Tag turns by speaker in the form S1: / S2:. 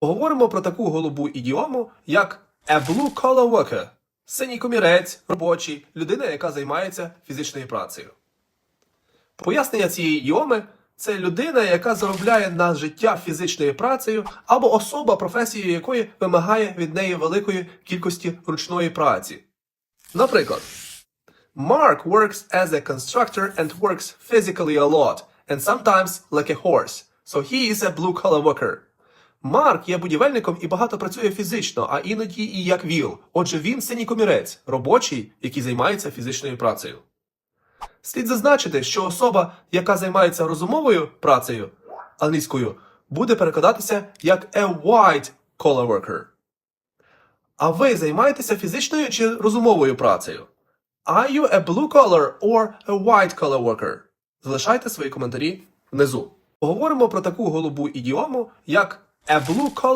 S1: Поговоримо про таку голубу ідіому, як a blue collar worker – синій комірець, робочий, людина, яка займається фізичною працею. Пояснення цієї ідіоми – це людина, яка заробляє на життя фізичною працею, або особа, професією якої вимагає від неї великої кількості ручної праці. Наприклад, Mark works as a constructor and works physically a lot, and sometimes like a horse, so he is a blue-collar worker. Марк є будівельником і багато працює фізично, а іноді і як віл. Отже, він синій комірець, робочий, який займається фізичною працею. Слід зазначити, що особа, яка займається розумовою працею англійською, буде перекладатися як a white collar worker. А ви займаєтеся фізичною чи розумовою працею? Are you a blue collar or a white collar worker? Залишайте свої коментарі внизу. Поговоримо про таку голубу ідіому, як a blue collar